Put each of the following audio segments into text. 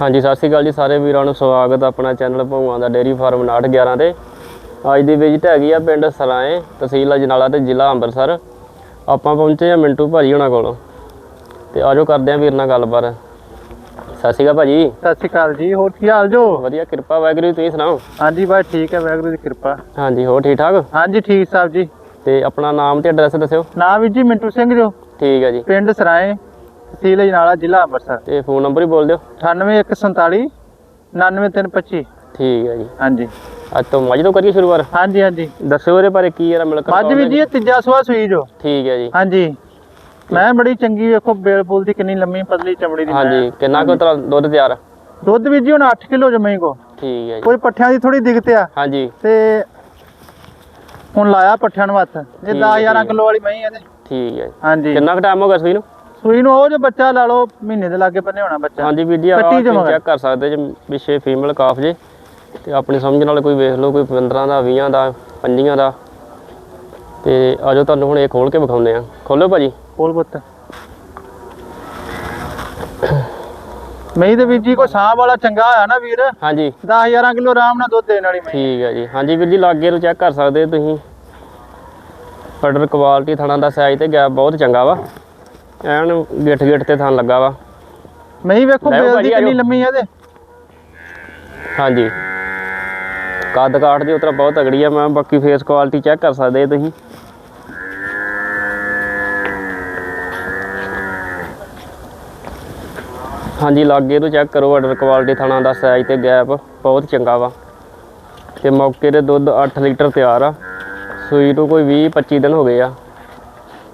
ਹਾਂਜੀ ਸਤਿ ਸ਼੍ਰੀ ਅਕਾਲ ਜੀ ਸਾਰੇ ਵੀਰਾਂ ਨੂੰ ਸਵਾਗਤ ਆਪਣਾ ਚੈਨਲ ਭਗਵਾਨ ਦਾ ਡੇਰੀ ਫਾਰਮ 911 ਤੇ। ਅੱਜ ਦੀ ਵਿਜ਼ਿਟ ਹੈਗੀ ਆ ਪਿੰਡ ਸਰਾਏ ਤਹਿਸੀਲ ਅਜਨਾਲਾ ਤੇ ਜ਼ਿਲ੍ਹਾ ਅੰਮ੍ਰਿਤਸਰ। ਆਪਾਂ ਪਹੁੰਚੇ ਆ ਮਿੰਟੂ ਭਾਜੀ ਉਹਨਾਂ ਕੋਲ। ਤੇ ਆਜੋ ਕਰਦੇ ਆ ਵੀਰ ਨਾਲ ਗੱਲਬਾਤ। ਸਤਿ ਸ਼੍ਰੀ ਅਕਾਲ ਭਾਜੀ। ਸਤਿ ਸ਼੍ਰੀ ਅਕਾਲ ਜੀ ਹੋਰ ਕੀ ਹਾਲ ਜੋ? ਵਧੀਆ ਕਿਰਪਾ ਵਾਹਿਗੁਰੂ ਤੁਸੀਂ ਸੁਣਾਓ? ਹਾਂਜੀ ਬਾਈ ਠੀਕ ਹੈ ਵਾਹਿਗੁਰੂ ਦੀ ਕਿਰਪਾ। ਹਾਂਜੀ ਹੋਰ ਠੀਕ ਠਾਕ? ਹਾਂਜੀ ਠੀਕ ਸਾਹਿਬ ਜੀ। ਤੇ ਆਪਣਾ ਨਾਮ ਤੇ ਐਡਰੈਸ ਦੱਸਿਓ। ਨਾਮ ਵੀ ਜੀ ਮਿੰਟੂ ਸਿੰਘ ਜੋ। ਠੀਕ ਹੈ ਜੀ। ਪਿੰਡ ਸਰਾਏ। ਤਹਿਸੀਲ ਅਜਨਾਲਾ ਜ਼ਿਲ੍ਹਾ ਅੰਮ੍ਰਿਤਸਰ? ਤੇ ਫੋਨ ਨੰਬਰ ਹੀ ਬੋਲ ਦਿਓ। 98147 99325 ਠੀਕ ਹੈ ਜੀ। ਹਾਂਜੀ। ਅੱਜ ਤੋਂ ਮੱਝ ਤੋਂ ਕਰੀਏ ਸ਼ੁਰੂਆਤ ਹਾਂਜੀ ਹਾਂਜੀ। ਦੱਸਿਓ ਇਹਦੇ ਬਾਰੇ ਕੀ ਇਹਦਾ ਮਿਲਕ ਮੱਝ ਵੀ ਜੀ ਇਹ ਤੀਜਾ ਸਵਾ ਸੂਈ ਜੋ ਠੀਕ ਹੈ ਜੀ। ਹਾਂਜੀ। ਮੈਂ ਬੜੀ ਚੰਗੀ ਵੇਖੋ ਬੇਲ ਬੂਲ ਦੀ ਕਿੰਨੀ ਲੰਮੀ ਪਤਲੀ ਚਮੜੀ ਦੀ ਹਾਂਜੀ ਕਿੰਨਾ ਕੁ ਤਰ੍ਹਾਂ ਦੁੱਧ ਤਿਆਰ। ਦੁੱਧ ਵੀ ਜੀ ਹੁਣ 8 ਕਿਲੋ ਜਮਈ ਕੋ। ਠੀਕ ਹੈ ਜੀ। ਕੋਈ ਪੱਠਿਆਂ ਦੀ ਥੋੜੀ ਦਿੱਕਤ ਆ। ਹਾਂਜੀ। ਤੇ ਹੁਣ ਲਾਇਆ ਪੱਠਿਆਂ ਨੂੰ ਹੱਥ। ਇਹ ਠੀਕ 10 ਹੈ, 11 ਠੀਕ ਕਿਲੋ ਵਾਲੀ ਮਹੀਂ ਇਹਦੇ। ਠੀਕ ਹੈ ਜੀ। ਹਾਂਜੀ। ਕਿੰਨਾ ਕੁ ਟਾਈਮ ਹੋ ਗਿਆ ਸੂਈ ਨੂੰ? ਸੂਈ ਨੂੰ ਉਹ ਜੋ ਬੱਚਾ ਲਾ ਲਓ ਮਹੀਨੇ ਦੇ ਲਾਗੇ ਬੰਨੇ ਹੋਣਾ ਬੱਚਾ। ਹਾਂਜੀ ਵੀਰ ਜੀ ਕੱਟੀ। ਚੈੱਕ ਕਰ ਸਕਦੇ ਜੇ ਪਿੱਛੇ ਫੀਮੇਲ ਕਾਫ ਜੇ ਤੇ ਆਪਣੀ ਸਮਝ ਨਾਲ ਕੋਈ ਵੇਖ ਲਓ ਕੋਈ 15 ਦਾ 20 ਦਾ 25 ਦਾ। ਤੇ ਆਜੋ ਤੁਹਾਨੂੰ ਹੁਣ ਇਹ ਖੋਲ ਕੇ ਵਿਖਾਉਂਦੇ ਆ ਖੋਲੋ ਭਾਜੀ। ਕੋਲ ਪੁੱਤ। ਮਹੀਂ ਦੇ ਵਿੱਚ ਜੀ ਕੋਈ ਸਾਹ ਵਾਲਾ ਚੰਗਾ ਹੋਇਆ ਨਾ ਵੀਰ? ਹਾਂਜੀ। 10 11 ਕਿਲੋ ਆਰਾਮ ਨਾਲ ਦੁੱਧ ਦੇਣ ਵਾਲੀ ਮਹੀਂ। ਠੀਕ ਹੈ ਜੀ। ਹਾਂਜੀ ਵੀਰ ਜੀ ਲਾਗੇ ਨੂੰ ਚੈੱਕ ਕਰ ਸਕਦੇ ਤੁਸੀਂ। ਆਰਡਰ ਕੁਆਲਿਟੀ ਥਣਾ ਦਾ ਸਾਈਜ਼ ਤੇ ਗੈਪ ਬਹੁਤ ਚੰਗਾ ਵਾ। ਐਨ ਗਿੱਠ ਗਿੱਠ ਤੇ ਥਣ ਲੱਗਾ ਵਾ। ਮਹੀਂ ਵੇਖੋ ਲੈ ਆਓ ਬੇਲ ਭਾਜੀ, ਦੀ ਆ ਕਿੰਨੀ ਜਾਓ। ਲੰਮੀ ਆ ਇਹਦੇ। ਹਾਂਜੀ। ਕੱਦ ਕਾਠ ਦੀ ਉਤਰਾ ਬਹੁਤ ਤਗੜੀ ਆ ਮੈਂ ਬਾਕੀ ਫੇਸ ਕੁਆਲਿਟੀ ਚੈੱਕ ਕਰ ਸਕਦੇ ਤੁਸੀਂ। ਹਾਂਜੀ ਲਾਗੇ ਤੋਂ ਚੈੱਕ ਕਰੋ ਆਰਡਰ ਕੁਆਲਿਟੀ ਥਣਾ ਦਾ ਸਾਈਜ਼ ਤੇ ਗੈਪ ਬਹੁਤ ਚੰਗਾ ਵਾ। ਤੇ ਮੌਕੇ ਤੇ ਦੁੱਧ 8 ਲੀਟਰ ਤਿਆਰ ਆ। ਸੂਈ ਨੂੰ ਕੋਈ 20 25 ਦਿਨ ਹੋ ਗਏ ਆ।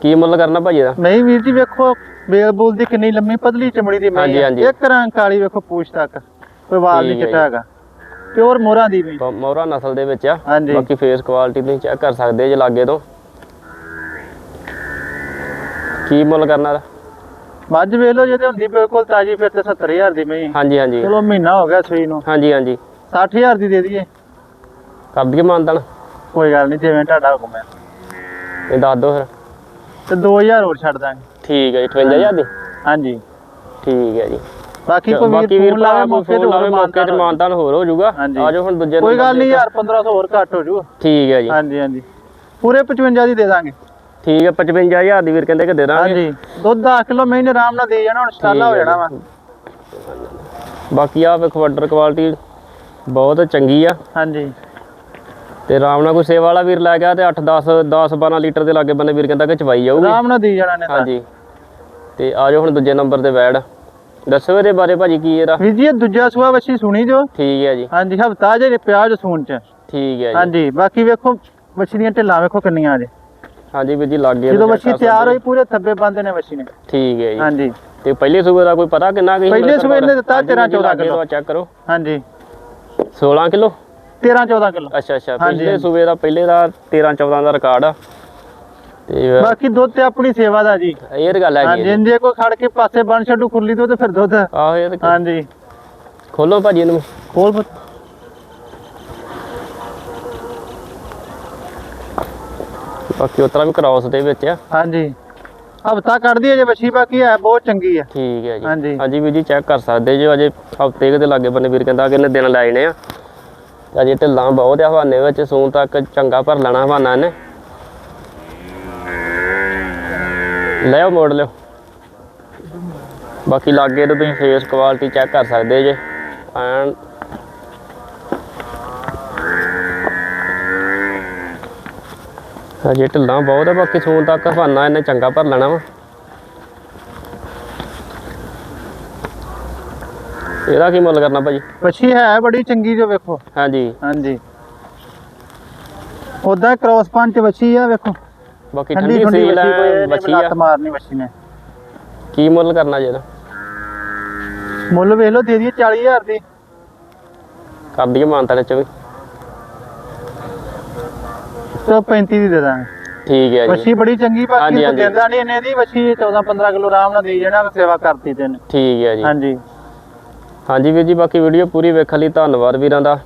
ਕੀ ਮੁੱਲ ਕਰਨਾ ਭਾਜੀ ਦਾ ਮਹੀਂ ਵੀਰ ਜੀ ਵੇਖੋ ਬੇਲ ਬੂਲ ਦੀ ਕਿੰਨੀ ਲੰਮੀ ਪਤਲੀ ਚਮੜੀ ਦੀ। ਹਾਂਜੀ। ਇੱਕ ਰੰਗ ਕਾਲੀ ਵੇਖੋ ਪੂਛ ਤੱਕ ਕੋਈ ਵਾਲ ਨਹੀਂ ਚਿੱਟਾ ਹੈਗਾ। ਪਿਓਰ ਮੋਹਰਾਂ ਦੀ ਮਹੀਂ ਮੌਰਾ ਨਸਲ ਦੇ ਵਿੱਚ ਆ। ਬਾਕੀ ਫੇਸ ਕੁਆਲਿਟੀ ਤੁਸੀਂ ਚੈੱਕ ਕਰ ਸਕਦੇ ਜੇ ਲਾਗੇ ਤੋਂ। ਕੀ ਮੁੱਲ ਕਰਨਾ ਦਾ ਮੱਝ ਵੇਖ ਲਓ ਜਿਹਦੇ ਹੁੰਦੀ ਬਿਲਕੁਲ ਤਾਜੀ ਫਿਰ ਤੇ 70000 ਦੀ ਮਹੀਂ ਹਾਂਜੀ ਹਾਂਜੀ। ਚਲੋ ਮਹੀਨਾ ਹੋ ਗਿਆ ਸੂਈ ਨੂੰ। ਹਾਂਜੀ ਹਾਂਜੀ। 60000 ਦੀ ਦੇ ਦਈਏ। ਕਰ ਦਈਏ ਮਾਨਤਨ ਕੋਈ ਗੱਲ ਨਹੀਂ ਜਿਵੇਂ ਤੁਹਾਡਾ ਹੁਕਮ ਹੈ। ਇਹ ਦੱਸ ਦਿਓ ਫਿਰ। ਤੇ 2000 ਹੋਰ ਛੱਡ ਦਾਂਗੇ। ਠੀਕ ਹੈ ਜੀ 58000 ਦੀ? ਹਾਂਜੀ। ਠੀਕ ਹੈ ਜੀ। ਬਾਕੀ ਕੋਈ ਬਾਕੀ ਵੀਰ ਲਾਵੇ ਕੋਈ ਮੌਕੇ ਤੇ ਫੋਨ ਲਾਵੇ ਹੋਰ ਮੌਕੇ ਤੇ ਮਾਨਤਨ ਹੋਰ ਹੋ ਜਾਊਗਾ। ਹਾਂਜੀ। ਆਜੋ ਹੁਣ ਦੂਜੇ ਕੋਈ ਗੱਲ ਨਹੀਂ। ਯਾਰ 1500 ਹੋਰ ਘੱਟ ਹੋ ਜੂ ਠੀਕ ਹੈ ਜੀ। ਹਾਂਜੀ ਹਾਂਜੀ। ਪੂਰੇ 55 ਦੀ ਦੇ ਦਾਂਗੇ। ਠੀਕ ਹੈ 55000 ਦੀ ਵੀਰ ਕਹਿੰਦੇ ਕਿ ਦੇ ਦਾਂਗੇ। ਹਾਂਜੀ। ਦੁੱਧ 10 ਕਿਲੋ ਮਹੀਨੇ ਆਰਾਮ ਨਾਲ ਦੇ ਜਾਣਾ ਹੁਣ ਸਟਾਲਾ ਹੈ ਜਾਣਾ ਵਾ। ਬਾਕੀ ਆ ਵੇਖੋ ਆਰਡਰ ਕੁਆਲਿਟੀ ਬਹੁਤ ਚੰਗੀ ਆ। ਹਾਂਜੀ। ਤੇ ਆਰਾਮ ਨਾਲ ਕੋਈ ਸੇਵਾ ਵਾਲਾ ਵੀਰ ਲੈ ਗਿਆ ਤੇ 8 10 10 12 ਲੀਟਰ ਦੇ ਲਾਗੇ ਬੰਦੇ ਵੀਰ ਕਹਿੰਦਾ ਕਿ ਚਵਾਈ ਜਾਊਗੀ। ਆਰਾਮ ਨਾਲ ਦੇ ਜਾਣਾ ਨੇ ਤਾਂ। ਹਾਂਜੀ। ਤੇ ਆਜੋ ਹੁਣ ਦੂਜੇ ਨੰਬਰ ਤੇ ਬੈੜ ਦੱਸੋ ਇਹਦੇ ਬਾਰੇ ਭਾਜੀ ਕੀ ਇਹਦਾ? ਵੀਰ ਜੀ ਇਹ ਦੂਜਾ ਸੂਆ ਵੱਛੀ ਸੁਣੀ ਜੋ। ਠੀਕ ਹੈ ਜੀ। ਹਾਂਜੀ ਹਫਤਾ ਜੇ ਪਿਆਜ ਸੂਣ ਚ। ਠੀਕ ਹੈ ਜੀ। ਹਾਂਜੀ ਬਾਕੀ ਵੇਖੋ ਵੱਛੀ ਦੀਆਂ ਢਿੱਲਾਂ ਵੇਖੋ ਕਿੰਨੀਆਂ ਜੇ। ਹਾਂਜੀ ਵੀਰ ਜੀ ਲੱਗ ਗਿਆ ਜਦੋਂ ਵੱਛੀ ਤਿਆਰ ਹੋਈ ਪੂਰੇ ਥੱਬੇ ਬੰਦੇ ਨੇ ਵੱਛੀ ਨੇ। ਠੀਕ ਹੈ ਜੀ। ਹਾਂਜੀ। ਤੇ ਪਹਿਲੇ ਸੂਬੇ ਦਾ ਕੋਈ ਪਤਾ ਕਿੰਨਾ ਕੀ ਪਹਿਲੇ ਸੂਬੇ ਨੇ ਦਿੱਤਾ 13 14 ਕਿਲੋ। ਚੈੱਕ ਕਰੋ। ਹਾਂਜੀ। 16 ਕਿਲੋ? 13 14 ਕਿਲੋ। ਅੱਛਾ ਅੱਛਾ। ਹਾਂਜੀ, ਪਹਿਲੇ ਹਾਂਜੀ। ਸੂਬੇ ਦਾ ਪਹਿਲੇ ਦਾ 13 14 ਦਾ ਰਿਕਾਰਡ ਆ। ਤੇ ਬਾਕੀ ਦੁੱਧ ਤੇ ਆਪਣੀ ਸੇਵਾ ਦਾ ਜੀ। ਇਹ ਤਾਂ ਗੱਲ ਹੈਗੀ ਹਾਂਜੀ ਹੈ ਜੀ। ਜੇ ਕੋਈ ਖੜ ਕੇ ਪਾਸੇ ਬਣ ਛੱਡੂ ਖੁਰਲੀ ਤੋਂ ਤੇ ਫਿਰ ਦੁੱਧ। ਆਹੋ ਇਹ ਤਾਂ ਹਾਂਜੀ। ਖੋਲੋ ਭਾਜੀ ਇਹਨੂੰ। ਖੋਲ ਪੁੱਤ। ਬਾਕੀ ਉਤਰਾ ਵੀ ਕ੍ਰਾਸ ਦੇ ਵਿੱਚ ਆ। ਹਾਂਜੀ। ਹਫਤਾ ਕੱਢਦੀ ਹੈ ਜੇ ਵੱਛੀ ਬਾਕੀ ਹੈ ਬਹੁਤ ਚੰਗੀ ਹੈ ਠੀਕ ਹੈ ਜੀ। ਹਾਂਜੀ। ਹਾਂਜੀ ਵੀਰ ਜੀ ਚੈੱਕ ਕਰ ਸਕਦੇ ਜੋ ਅਜੇ ਹਫ਼ਤੇ ਦੇ ਲਾਗੇ ਬੰਨੇ ਵੀਰ ਕਹਿੰਦਾ ਕਿ ਇਹਨੇ ਦਿਨ ਲੈ ਜਾਣੇ ਆ। ਅਜੇ ਢਿੱਲਾਂ ਬਹੁਤ ਆ ਹਵਾਨੇ ਵਿੱਚ, ਸੂਣ ਤੱਕ ਚੰਗਾ ਭਰ ਲੈਣਾ ਹਵਾਨਾ ਇਹਨੇ। ਲਿਓ ਮੋੜ ਲਿਓ ਬਾਕੀ ਲਾਗੇ ਤੋਂ ਤੁਸੀਂ ਫੇਸ ਕੁਆਲਿਟੀ ਚੈੱਕ ਕਰ ਸਕਦੇ ਜੇ। ਐਨ ਅਜੇ ਢਿੱਲਾਂ ਬਹੁਤ ਆ, ਬਾਕੀ ਸੂਣ ਤੱਕ ਹਵਾਨਾ ਇਹਨੇ ਚੰਗਾ ਭਰ ਲੈਣਾ ਵਾ। ਇਹਦਾ ਕੀ ਮੁੱਲ ਕਰਨਾ ਭਾਜੀ ਵੱਛੀ ਹੈ ਬੜੀ ਚੰਗੀ ਜੋ ਵੇਖੋ। ਹਾਂਜੀ। ਹਾਂਜੀ। ਉਦਾਂ ਕ੍ਰੋਸ ਪੰਚ ਵੱਛੀ ਆ ਵੇਖੋ। ਬਾਕੀ ਠੰਡੀ ਠੰਡੀ ਵੱਛੀ ਕੋਈ ਬੱਚੀ ਆ। ਲੱਤ ਮਾਰਨੀ ਵੱਛੀ ਨੇ। ਕੀ ਮੁੱਲ ਕਰਨਾ ਜੀ ਇਹਦਾ? ਮੁੱਲ ਵੇਖ ਲਓ ਦੇ ਦਈਏ 40000 ਦੀ। ਕਰ ਦਈਏ ਮਾਨਤਾ ਚ ਵੀ। ਤੇ 35 ਦੀ ਦੇ ਦਾਂਗੇ। ਠੀਕ ਹੈ ਜੀ। ਵੱਛੀ ਬੜੀ ਚੰਗੀ ਬਾਕੀ ਕੋਈ। ਦਿੰਦਾ ਨਹੀਂ ਇਹਨੇ ਦੀ ਵੱਛੀ 14 15 ਕਿਲੋ ਆਰਾਮ ਨਾਲ ਦੇ ਜਾਣਾ ਸੇਵਾ ਕਰਤੀ ਤੈਨੂੰ। ਠੀਕ ਹੈ ਜੀ। ਹਾਂਜੀ। ਹਾਂਜੀ ਵੀਰ ਜੀ ਬਾਕੀ ਵੀਡੀਓ ਪੂਰੀ ਵੇਖਣ ਲਈ ਧੰਨਵਾਦ ਵੀਰਾਂ ਦਾ।